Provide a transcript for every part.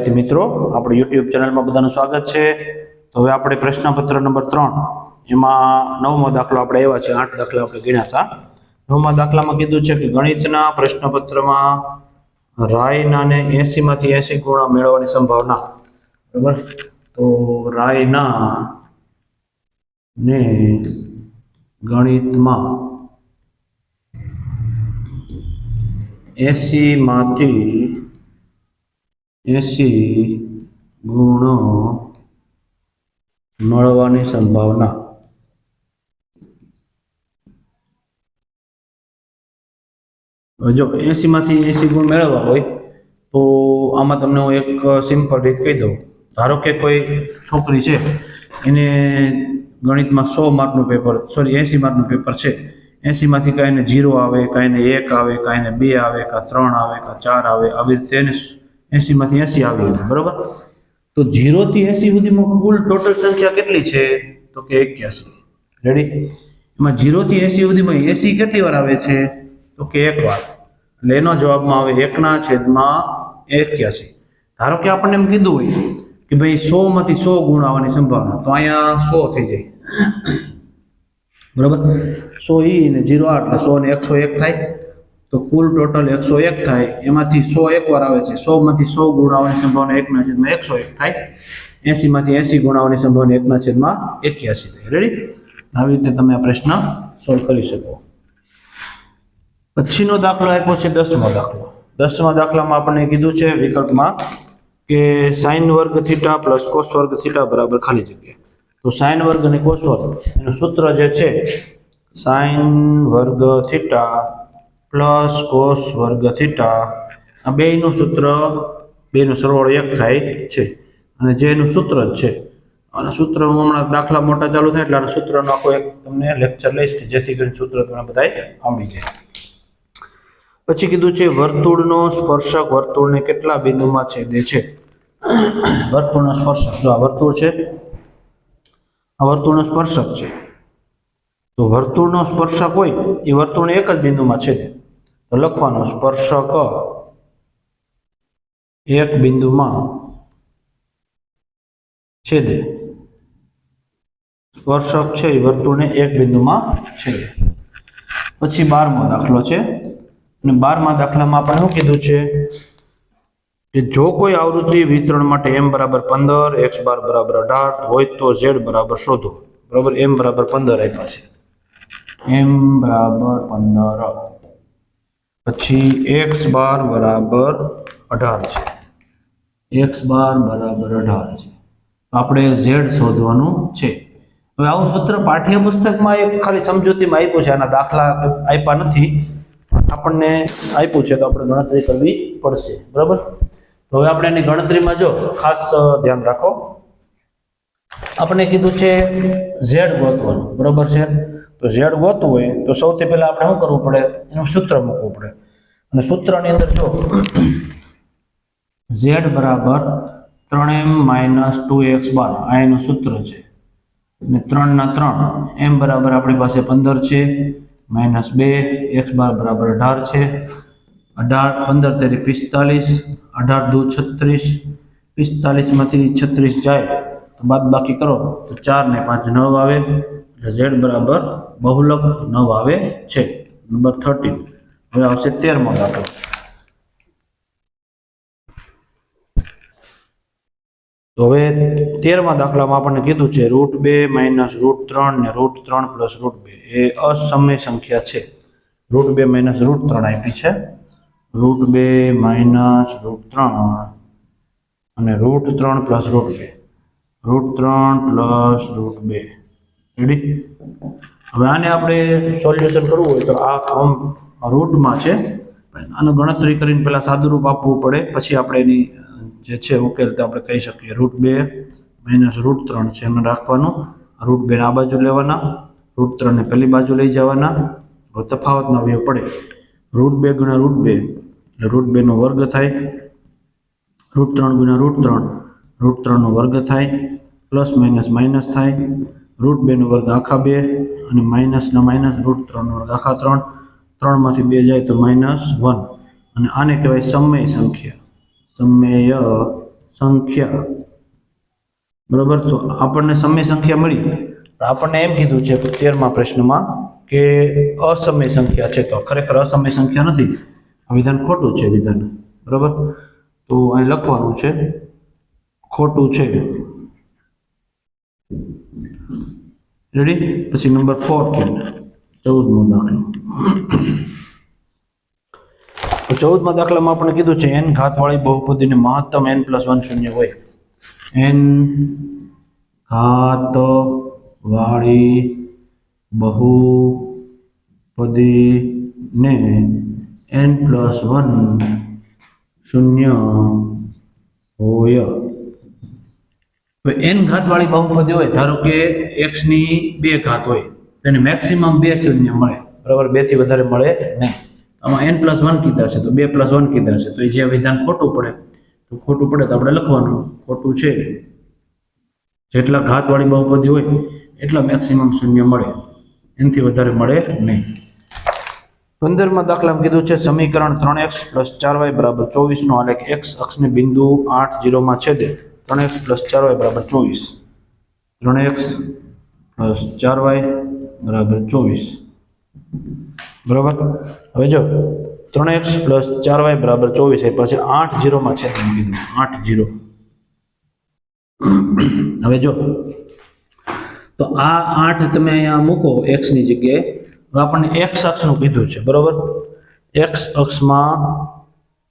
વિદ્યાર્થી મિત્રો, આપણે યુટ્યુબ ચેનલમાં બધાનું સ્વાગત છે. તો હવે આપણે પ્રશ્નપત્ર નંબર ત્રણ, એમાં નવમો દાખલો આપણે આવ્યા છે, આઠ દાખલા આપણે ગણ્યા હતા. નવમા દાખલામાં કીધું છે કે ગણિતના પ્રશ્નપત્રમાં રાયના ને એસી માંથી એસી ગુણ મેળવવાની સંભાવના. બરાબર? તો રાયના ને ગણિતમાં એસી માંથી એસી ગુણો મળવાની સંભાવના. જો એસી માંથી એસી ગુણ મેળવવા હોય, તો આમાં તમને હું એક સિમ્પલ રીત કહી દઉં. ધારો કે કોઈ છોકરી છે, એને ગણિતમાં સો માર્કનું પેપર સોરી એસી માર્કનું પેપર છે. એસીમાંથી કાંઈને જીરો આવે કાંઈને એક આવે કાંઈને બે આવે કાં ત્રણ આવે કાં ચાર આવે, આવી રીતે એને એસીમાંથી એસી આવી બરોબર? તો જીરોથી એસી સુધીમાં કુલ ટોટલ સંખ્યા કેટલી છે? તો કે એક્યાસી. રેડી એમાં જીરોથી એસી સુધીમાં એસી કેટલી વાર આવે છે? તો કે એક વાર. એટલે એનો જવાબમાં આવે એકના છેદમાં એક્યાસી. ધારો કે આપણને એમ કીધું હોય કે ભાઈ સો માંથી સો ગુણ આવવાની સંભાવના, તો અહીંયા સો થઈ જાય. બરોબર? સો ઈ ને જીરો આઠ, એટલે સો ને એકસો એક થાય. તો કુલ ટોટલ એકસો એક થાય. એમાંથી સો એક વાર આવે છે. સો માંથી સો ગુણ આવવાની સંભાવના એકના છેદમાં એકસો એક થાય. એસી માંથી એસી ગુણ સંભાવના એકના છેદમાં એક્યાસી થાય. રેડી આવી રીતે તમે આ પ્રશ્ન સોલ્વ કરી શકો. પછીનો દાખલો આપ્યો છે દસમો દાખલો. દસમા દાખલામાં આપણને કીધું છે વિકલ્પમાં કે સાઈન વર્ગ થીટા પ્લસ કોસ વર્ગ થીટા બરાબર ખાલી જગ્યા. તો સાઈન વર્ગ અને કોસ વર્ગ, એનું સૂત્ર જે છે સાઈન વર્ગ થીટા પ્લસ કોસ વર્ગ થીટા. આ બેયનું સૂત્ર બેનું સરવાળો એક થાય છે. અને જેનું સૂત્ર જ છે. અને સૂત્ર હું હમણાં દાખલા મોટા ચાલુ થાય એટલે આના સૂત્રનો આખો એક તમને લેક્ચર લઈશ કે જેથી કરીને સૂત્ર તમને બધાય આવડી જાય. પછી કીધું છે, વર્તુળનો સ્પર્શક વર્તુળને કેટલા બિંદુમાં છેદે છે? વર્તુળનો સ્પર્શક. જો આ વર્તુળ છે, આ વર્તુળનો સ્પર્શક છે. તો વર્તુળનો સ્પર્શક હોય, એ વર્તુળને એક જ બિંદુમાં છેદે. તો લખવાનું સ્પર્શક એક બિંદુમાં છેદે. સ્પર્શક છે એ વર્તુળને એક બિંદુમાં છેદે. પછી બારમો દાખલો છે. અને બારમા દાખલામાં આપણે શું કીધું છે? કે જો કોઈ આવૃત્તિ વિતરણ માટે એમ બરાબર પંદર એક્સ બાર બરાબર અઢાર, હોય તો ઝેડ બરાબર શોધો. બરાબર એમ બરાબર પંદર આપ્યા છે. એમ બરાબર પંદર. પછી એક્સ બાર બરાબર અઢાર છે. એક્સ બાર બરાબર અઢાર છે. આપણે ઝેડ શોધવાનું છે. હવે આવું સૂત્ર પાઠ્યપુસ્તકમાં એક ખાલી સમજૂતીમાં આપ્યું છે, આના દાખલા આપ્યા નથી. આપણને આપ્યું છે તો આપણે ગણતરી કરવી પડશે. બરાબર? તો હવે આપણે એની ગણતરીમાં જો ખાસ ધ્યાન રાખો. આપણે કીધું છે ઝેડ ગોતવાનું. બરાબર છે? તો ઝેડ ગોતવું હોય, તો સૌથી પહેલાં આપણે શું કરવું પડે? એનું સૂત્ર મૂકવું પડે. અને સૂત્રની અંદર જો ઝેડ બરાબર ત્રણ એમ માઇનસ ટુ એક્સ બાર, આ એનું સૂત્ર છે. અને ત્રણના ત્રણ, એમ બરાબર આપણી પાસે પંદર છે, માઇનસ બે, એક્સ બાર બરાબર અઢાર છે. અઢાર, પંદર તેરી પિસ્તાલીસ, અઢાર દુ છત્રીસ, પિસ્તાલીસમાંથી છત્રીસ જાય, તો બાદ બાકી કરો, તો ચાર ને પાંચ નવ આવે. ઝેડ બરાબર બહુલક નવ આવે છે. નંબર થર્ટીન હવે આવશે તેરમો દાખલો. તો હવે તેરમા દાખલામાં આપણને કીધું છે રૂટ બે માઇનસ રૂટ ત્રણ ને રૂટ ત્રણ પ્લસ રૂટ બે. એ અસમય સંખ્યા છે. રૂટ બે માઇનસ રૂટ ત્રણ આપી છે. રૂટ બે માઇનસ રૂટ ત્રણ અને રૂટ ત્રણ પ્લસ રૂટ બે. રૂટ ત્રણ પ્લસ રૂટ બે. રેડી હવે આને આપણે સોલ્યુશન કરવું હોય તો આ આમ રૂટમાં છે. આનું ગણતરી કરીને પહેલાં સાદુરૂપ આપવું પડે. પછી આપણે એની જે છે ઉકેલ તો આપણે કહી શકીએ. રૂટ બે માઇનસ રૂટ ત્રણ છે એમાં રાખવાનું. રૂટ બેને આ બાજુ લેવાના. રૂટ ત્રણને પેલી બાજુ લઈ જવાના. હવે તફાવતનો વ્યવ પડે. રૂટ બે ગુણ્યા રૂટ બે. એટલે રૂટ બેનો વર્ગ થાય. રૂટ ત્રણ ગુણ્યા રૂટ ત્રણ. રૂટ ત્રણનો વર્ગ થાય. પ્લસ માઇનસ માઇનસ થાય. રૂટ બેનો વર્ગ આખા બે અને માઇનસના માઇનસ રૂટ ત્રણનો વર્ગ આખા ત્રણ. ત્રણમાંથી બે જાય તો માઇનસ વન. અને આને કહેવાય સમય સંખ્યા. સમય સંખ્યા. બરાબર? તો આપણને સમય સંખ્યા મળી. આપણને એમ કીધું છે તેરમા પ્રશ્નમાં કે અસમય સંખ્યા છે તો ખરેખર અસમય સંખ્યા નથી. આ વિધાન ખોટું છે વિધાન. બરાબર? તો અહીં લખવાનું છે, ખોટું છે. રેડી પછી નંબર ફોર ચૌદમો દાખલો. તો દાખલામાં આપણે કીધું છે એન ઘાતવાળી બહુપદીને મહત્તમ એન પ્લસ વન શૂન્ય હોય. એન ઘાત વાળી બહુપદીને એન પ્લસ વન શૂન્ય હોય. હવે એન ઘાતવાળી બહુપદી હોય, ધારો કે એક્સની બે ઘાત હોય, તેને મેક્સિમમ બે શૂન્ય મળે. બરાબર? બેથી વધારે મળે નહીં. આમાં એન પ્લસ વન કીધા છે, તો બે પ્લસ વન કીધા છે. તો એ જે વિધાન ખોટું પડે, તો ખોટું પડે તો આપણે લખવાનું. ખોટું છે. જેટલા ઘાતવાળી બહુપદી હોય, એટલા મેક્સિમમ શૂન્ય મળે. એનાથી વધારે મળે નહીં. પંદરમાં દાખલામાં કીધું છે, સમીકરણ ત્રણ એક્સ પ્લસ ચાર વાય બરાબર ચોવીસનો આલેખ એક્સ અક્ષને બિંદુ આઠ, જીરોમાં છેદે. ત્રણ એક્સ પ્લસ ચાર વાય બરાબર ચોવીસ. ત્રણ એક્સ પ્લસ ચાર વાય બરાબર ચોવીસ. બરાબર? હવે જો, ત્રણ એક્સ પ્લસ ચાર વાય બરાબર ચોવીસ એ પછી આઠ જીરોમાં છે તેમ કીધું. આઠ જીરો. હવે જો, તો આ આઠ તમે અહીંયા મૂકો એક્સની જગ્યાએ. હવે આપણને એક્સ અક્ષનું કીધું છે, બરાબર? એક્સ અક્ષમાં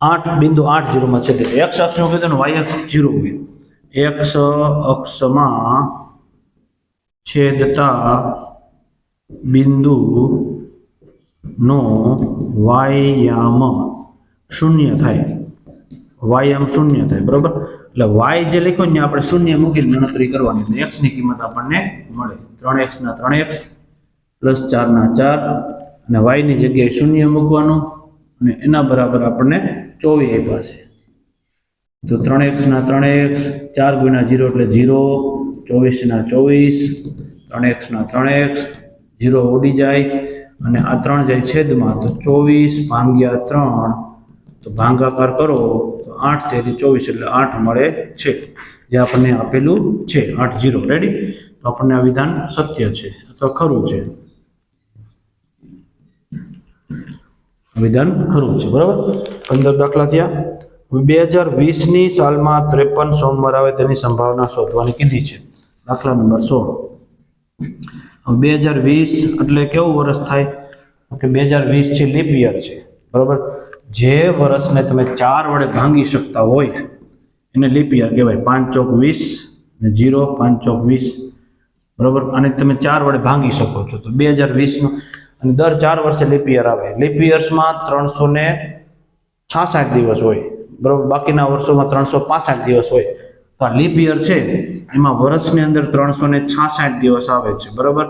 આઠ બિંદુ આઠ જીરોમાં છે. તે એક્સ અક્ષનું કીધું ને વાય અક્ષ જીરો હોય એક્સ અક્ષમાં છેદતા બિંદુ નો વાયામ શૂન્ય થાય. વાયામ શૂન્ય થાય, બરોબર? એટલે વાય જે લખ્યો ને આપણે શૂન્ય મૂકીને ગણતરી કરવાની x કિંમત આપણને મળે. ત્રણ એક્સ ના ત્રણ એક્સ પ્લસ ચાર ના ચાર અને વાયની જગ્યાએ શૂન્ય મૂકવાનું અને એના બરાબર આપણને ચોવીસ આપ્યા છે. તો ત્રણ એક્સના ત્રણ એક્સ, ચાર ગુણ્યા જીરો એટલે જીરો ચોવીસના ચોવીસ, ત્રણ એક્સના ત્રણ એક્સ, જીરો ઉડી જાય અને આ ત્રણ જાય છેદમાં તો ચોવીસ ભાંગ્યા ત્રણ. તો ભાંગાકાર કરો તો આઠ તેથી ચોવીસ એટલે આઠ મળે છે. જે આપણને આપેલું છે, આઠ જીરો. રેડી તો આપણને આ વિધાન સત્ય છે અથવા ખરું છે. વિધાન ખરું છે. બરાબર? પંદર દાખલા થયા. બે હજાર વીસની સાલમાં ત્રેપન સોમવાર આવે તેની સંભાવના શોધવાની કીધી છે. દાખલા નંબર સોળ બે હજાર વીસ એટલે કેવું વર્ષ થાય? કે બે હજાર વીસ છે લીપ યર છે. બરાબર? જે વર્ષને તમે ચાર વડે ભાંગી શકતા હોય, એને લીપ યર કહેવાય. પાંચ ચોક વીસ ને જીરો પાંચ ચોક વીસ. બરાબર? અને તમે ચાર વડે ભાંગી શકો છો. તો બે હજાર વીસનું અને દર ચાર વર્ષે લીપ યર આવે. લીપ યર્સમાં ત્રણસો ને છાસઠ દિવસ હોય. બરાબર, બાકીના વર્ષોમાં ત્રણસો પાસઠ દિવસ હોય. તો આ લીપ યર છે, એમાં વર્ષની અંદર ત્રણસો ને છાસઠ દિવસ આવે છે, બરાબર?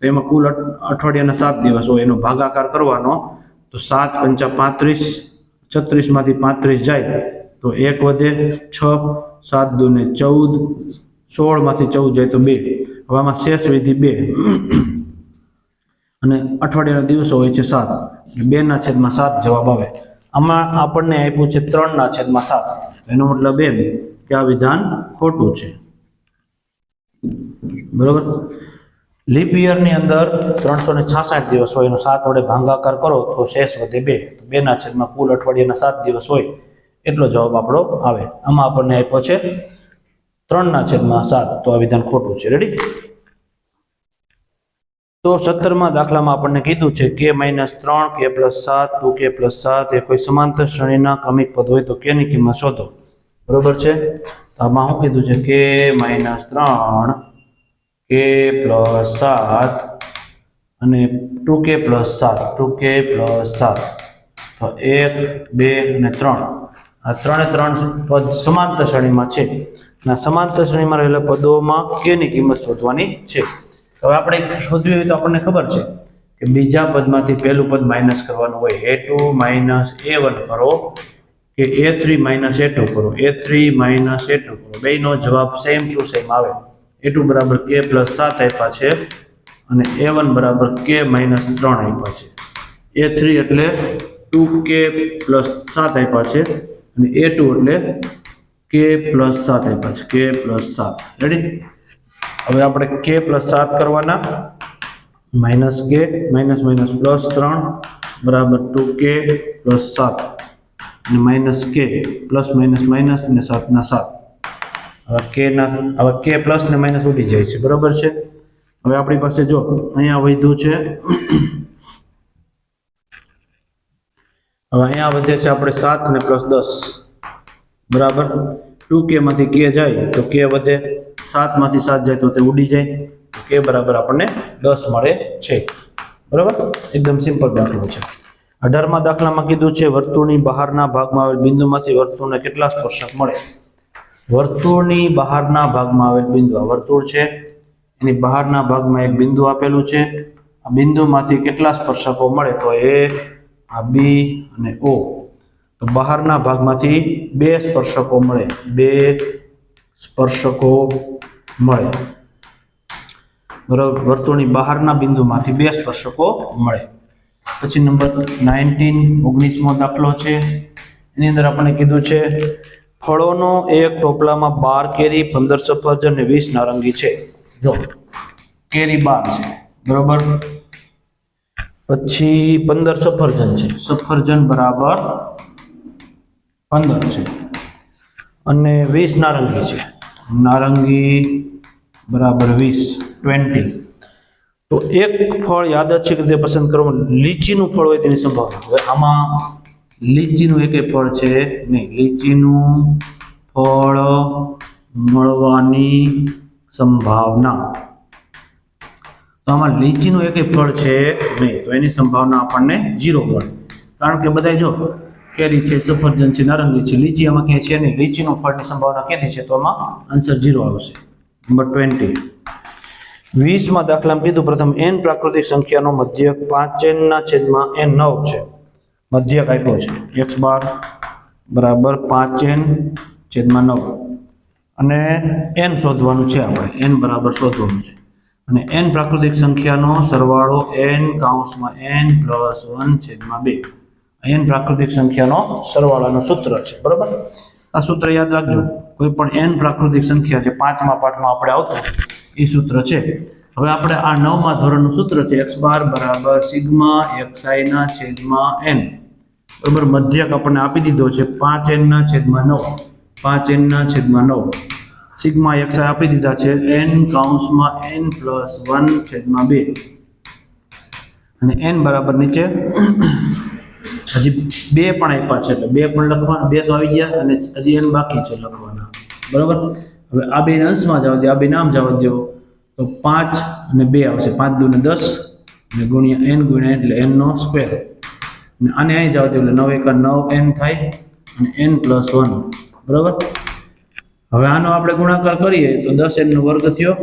તો એમાં કુલ અઠ- અઠવાડિયાના સાત દિવસ હોય, એનો ભાગાકાર કરવાનો. તો સાત પંચા પાંત્રીસ, છત્રીસમાંથી પાંત્રીસ જાય, તો એક વધે છ, સાત દુ ને ચૌદ, સોળમાંથી ચૌદ જાય તો બે. હવે આમાં શેષ વિધિ બે. અને અઠવાડિયાના દિવસો હોય છે સાત. બેના છેદમાં સાત જવાબ આવે. આમાં આપણને આપ્યું છે ત્રણના છેદમાં સાત. એનો મતલબ એમ કે આ વિધાન ખોટું છે. બરોબર? લીપ યરની અંદર ત્રણસો ને છાસઠ દિવસ હોય એનો સાત વડે ભાંગાકાર કરો તો શેષ વધે બે. તો બેના છેદમાં કુલ અઠવાડિયાના સાત દિવસ હોય એટલો જવાબ આપણો આવે. આમાં આપણને આપ્યો છે ત્રણના છેદમાં સાત. તો આ વિધાન ખોટું છે. રેડી તો સત્તરમાં દાખલામાં આપણને કીધું છે કે માઇનસ ત્રણ, કે પ્લસ સાત, ટુ, કે પ્લસ સાત, એ કોઈ સમાંતર શ્રેણીના ક્રમિક પદ હોય તો કેની કિંમત શોધો? બરોબર છે? તો આમાં શું કીધું છે? કે માઇનસ ત્રણ, કે પ્લસ સાત અને ટુ, કે પ્લસ સાત, ટુ, કે પ્લસ સાત. તો એક, બે અને ત્રણ. આ ત્રણે ત્રણ પદ સમાંતર શ્રેણીમાં છે. અને સમાંતર શ્રેણીમાં રહેલા પદોમાં કેની કિંમત શોધવાની છે? હવે આપણે શોધવી હોય તો આપણને ખબર છે કે બીજા પદમાંથી પહેલું પદ માઇનસ કરવાનું હોય A two minus A one કરો કે A three minus A two કરો. A three minus A two કરો. બેનો જવાબ સેમ ટુ સેમ આવે. એ ટુ બરાબર કે પ્લસ સાત આપ્યા છે અને એ વન બરાબર કે માઇનસ ત્રણ આપ્યા છે. એ થ્રી એટલે ટુ કે પ્લસ સાત આપ્યા છે અને એ ટુ એટલે કે પ્લસ સાત આપ્યા છે. કે પ્લસ સાત. રેડી હવે આપણે કે પ્લસ સાત કરવાના. માઇનસ કે માઇનસ માઇનસ પ્લસ ત્રણ, બરાબર ટુ કે પ્લસ સાત. અને માઇનસ કે પ્લસ માઇનસ માઇનસ અને સાતના સાત. હવે કે ના, હવે કે પ્લસ ને માઇનસ ઉડી જાય છે. બરાબર છે? હવે આપણી પાસે જો અહીંયા વધ્યું છે. હવે અહીંયા વધે છે આપણે સાત અને પ્લસ દસ. બરાબર? ટુ કે માંથી કે જાય તો કે વધે. સાતમાંથી સાત જાય તો તે ઉડી જાય. કે બરાબર આપણને દસ મળે છે. બરાબર? એકદમ સિમ્પલ દાખલો છે. અઢારમાં દાખલામાં કીધું છે, વર્તુળની બહારના ભાગમાં આવેલ બિંદુમાંથી વર્તુળને કેટલા સ્પર્શક મળે? વર્તુળની બહારના ભાગમાં આવેલ બિંદુ. આ વર્તુળ છે, એની બહારના ભાગમાં એક બિંદુ આપેલું છે. આ બિંદુમાંથી કેટલા સ્પર્શકો મળે? તો એ, આ બી અને ઓ. તો બહારના ભાગમાંથી બે સ્પર્શકો મળે. બે સ્પર્શકો મળે. બરાબર? વર્તુળની બહારના બિંદુમાંથી બે સ્પર્શકો મળે. પછી નંબર નાઇન્ટીન, ઓગણીસમો દાખલો છે. એની અંદર આપણને કીધું છે, ફળોનો એક ટોપલામાં બાર કેરી, પંદર સફરજન અને વીસ નારંગી છે. જો, કેરી બાર છે. બરાબર? પછી પંદર સફરજન છે. સફરજન બરાબર પંદર છે. અને વીસ નારંગી છે. નારંગી બરાબર વીસ ટ્વેન્ટી તો એક ફળ યાદ જ છે કે તે પસંદ કરવામાં લીચીનું ફળ હોય તેની સંભાવના. હવે આમાં લીચીનું એક ફળ છે? નહીં, લીચીનું ફળ મળવાની સંભાવના. તો આમાં લીચીનું એક ફળ છે? નહીં, તો એની સંભાવના આપણને જીરો મળે. કારણ કે બધા જો કેરી છે સફરજન છે નારંગી છે લીચી આમાં ક્યાંય છે નહીં. લીચીનું ફળની સંભાવના ક્યાંથી છે તો આમાં આન્સર જીરો આવશે. Number twenty. વીસમાં દાખલામાં કીધું, પ્રથમ એન પ્રાકૃતિક સંખ્યાનો મધ્યક પાંચ એનના છેદમાં એન નવ છે. મધ્યક આપ્યો છે. એક્સ બાર બરાબર પાંચ એન છેદમાં નવ. અને એન શોધવાનું છે આપણે. એન બરાબર શોધવાનું છે. અને એન પ્રાકૃતિક સંખ્યાનો સરવાળો એન કાઉન્સમાં એન પ્લસ વન છેદમાં બે. એન પ્રાકૃતિક સંખ્યાનો સરવાળાનું સૂત્ર છે, બરાબર? આ સૂત્ર યાદ રાખજો. કોઈ પણ એન પ્રાકૃતિક સંખ્યા છે પાંચમા પાઠમાં આપણે આવતું, એ સૂત્ર છે. હવે આપણે આ નવમા ધોરણનું સૂત્ર છે એક્સ બાર બરાબર સિગ્મા એક્સ આઈના છેદમાં એન બરાબર? મધ્યક આપણને આપી દીધો છે પાંચ એનના છેદમાં નવ. પાંચ એનના છેદમાં નવ. સિગ્મા એક્સ આઈ આપી દીધા છે એન કાઉન્સમાં એન પ્લસ વન છેદમાં બે. અને એન બરાબર નીચે હજી બે પણ આપ્યા છે એટલે બે પણ લખવાના, બે તો આવી ગયા અને હજી એન બાકી છે લખવાના. બરાબર? હવે આ બે અંશમાં જવા દો આ બે નામ જવા દો તો પાંચ અને બે આવશે. પાંચ દુ ને દસ અને ગુણ્યા એન ગુણ્યા એટલે એન નો સ્ક્વેર. અને આને અહીં જવા દો એટલે નવ એકા નવ એન થાય અને એન પ્લસ વન. બરાબર? હવે આનો આપણે ગુણાકાર કરીએ તો દસ એનનો વર્ગ થયો.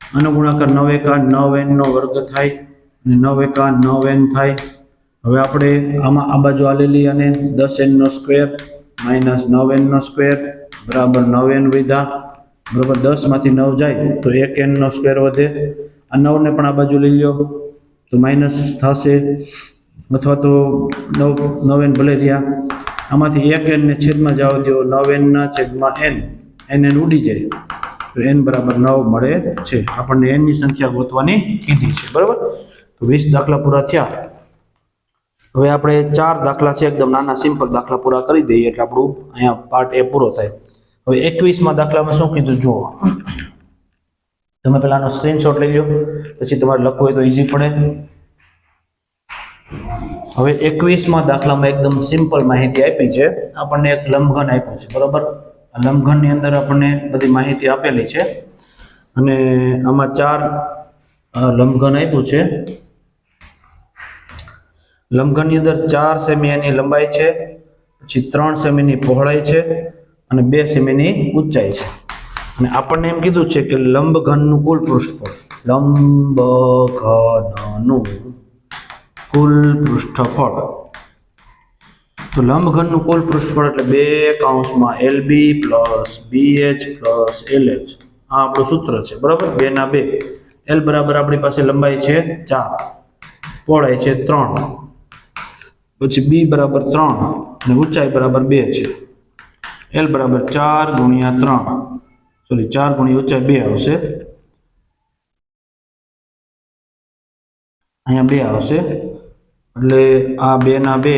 આનો ગુણાકાર નવ એકા નવ એનનો વર્ગ થાય અને નવ એકા નવ એન થાય. હવે આપણે આમાં આ બાજુ આલેલી અને દસ એન નો સ્ક્વેર, માઇનસ નવ એન નો સ્ક્વેર, બરાબર નવ એન વિધા, બરાબર દસમાંથી નવ જાય તો એક એન નો સ્ક્વેર વધે. આ નવને પણ આ બાજુ લઈ લો તો માઇનસ થશે, અથવા તો નવ નવ એન ભલે રહ્યા. આમાંથી એક એન ને છેદમાં જવા દો નવ એનના છેદમાં એન. એન એન ઉડી જાય. તો એન બરાબર નવ મળે છે. આપણને એનની સંખ્યા ગોતવાની કીધી છે. બરાબર? તો વીસ દાખલા પૂરા થયા. હવે આપણે ચાર દાખલા છે, એકદમ નાના સિમ્પલ દાખલા પૂરા કરી દઈએ એટલે આપણું અહીંયા પાર્ટ એ પૂરો થાય. હવે એકવીસમાં દાખલામાં શું કીધું? જુઓ. તમે પેલાનો સ્ક્રીનશોટ લઈ લો પછી તમારે લખવું હોય તો ઈઝી પડે. હવે એકવીસમાં દાખલામાં એકદમ સિમ્પલ માહિતી આપી છે. આપણને એક લંબઘન આપ્યું છે, બરોબર? લંબઘનની અંદર આપણને બધી માહિતી આપેલી છે. અને આમાં ચાર લંબઘન આપ્યું છે. લંબઘનની અંદર ચાર સેમી એની લંબાઈ છે, પછી ત્રણ સેમીની પહોળાઈ છે અને બે સેમીની ઊંચાઈ છે. અને આપણને એમ કીધું છે કે લંબઘનનું કુલ પૃષ્ઠફળ, લંબઘનનું કુલ પૃષ્ઠફળ. તો લંબઘનનું કુલ પૃષ્ઠફળ એટલે બે કાઉન્સમાં L B plus B H plus L H આ આપણું સૂત્ર છે, બરાબર? બે ના બે. એલ બરાબર આપણી પાસે લંબાઈ છે ચાર. પહોળાઈ છે ત્રણ. પછી બી બરાબર ત્રણ અને ઊંચાઈ બરાબર બે છે. એલ બરાબર ચાર ગુણ્યા ત્રણ. સોરી ચાર ગુણ્યા ઊંચાઈ બે આવશે. અહીંયા બે આવશે. એટલે આ બે ના બે,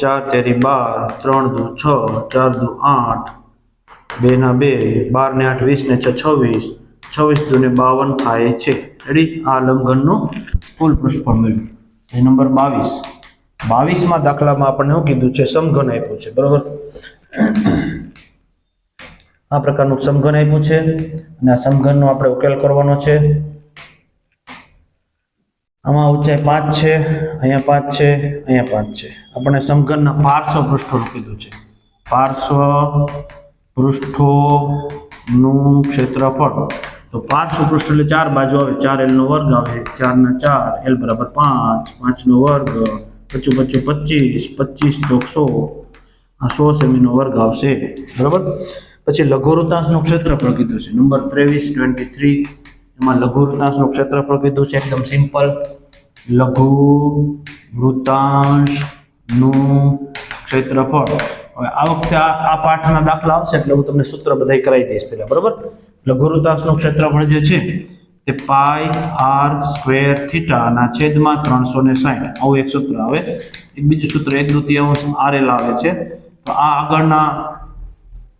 ચાર તેરી બાર, ત્રણ દુ છ, ચાર દુ આઠ. બે ના બે, બાર ને આઠ, વીસ ને છ, છવ્વીસ. છવ્વીસ દુ ને બાવન થાય છે. રેડી આ લંબઘનનું કુલ પૃષ્ઠફળ પણ એ નંબર બાવીસ. બાવીસમાં દાખલામાં આપણને શું કીધું છે? સમઘન આપ્યું છે. બરોબર? આ પ્રકારનું સમઘન આપ્યું છે અને આ સમઘનનો આપણે ઉકેલ કરવાનો છે. આમાં ઊંચાઈ પાંચ છે, અહીંયા પાંચ છે, અહીંયા પાંચ છે. આપણે સમઘનના પાર્શ્વ પૃષ્ઠોનું કીધું છે. પાર્શ્વ પૃષ્ઠોનું ક્ષેત્રફળ. તો પાર્શ્વ પૃષ્ઠ એટલે ચાર બાજુ આવે. ચાર એલ નો વર્ગ આવે. ચાર ના ચાર. એલ બરાબર પાંચ. પાંચ નો વર્ગ. પચું પચું પચીસ પચીસ ચોકસો આ સો સેમીનો વર્ગ આવશે. બરાબર? પછી લઘુવૃતાંશનું ક્ષેત્રફળ કીધું છે. નંબર ત્રેવીસ, ટ્વેન્ટી થ્રી, એમાં લઘુવૃતાંશનું ક્ષેત્રફળ કીધું છે. એકદમ સિમ્પલ. લઘુ વૃતાંશનું ક્ષેત્રફળ. હવે આ વખતે આ આ પાઠના દાખલા આવશે એટલે હું તમને સૂત્ર બધાય કરાવી દઈશ પહેલાં. બરાબર? લઘુવૃતાંશનું ક્ષેત્રફળ જે છે તે પાઈ આર સ્ક્વેર થીટાના છેદમાં ત્રણસો ને સાઠ આવું એક સૂત્ર આવે. એક બીજું સૂત્ર, એક દુતિયાંશ આર એલ આવે છે. તો આ આગળના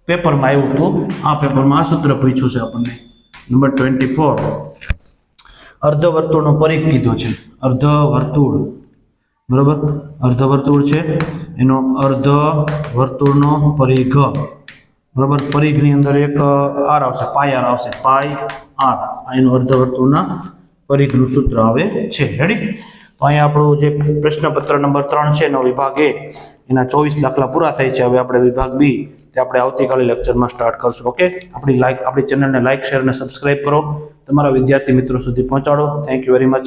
પેપરમાં આવ્યું હતું. આ પેપરમાં આ સૂત્ર પૂછ્યું છે આપણને. Number twenty four. અર્ધવર્તુળનો પરિઘ કીધો છે. અર્ધવર્તુળ. બરોબર? અર્ધવર્તુળ છે. એનો અર્ધવર્તુળનો પરિઘ. બરોબર? પરિઘની અંદર એક આર આવશે, પાય આર આવશે. Pi, R. આ એનું અર્ધવર્તુળના પરિઘનું સૂત્ર આવે છે. રેડી તો અહીંયા આપણું જે પ્રશ્નપત્ર નંબર ત્રણ છે, એનો વિભાગ એ, એના ચોવીસ દાખલા પૂરા થાય છે. હવે આપણે વિભાગ બી, તે આપણે આવતીકાલે લેક્ચરમાં સ્ટાર્ટ કરશું. ઓકે આપણી લાઈક આપણી ચેનલને લાઇક શેર અને સબસ્ક્રાઈબ કરો. તમારા વિદ્યાર્થી મિત્રો સુધી પહોંચાડો. Thank you very much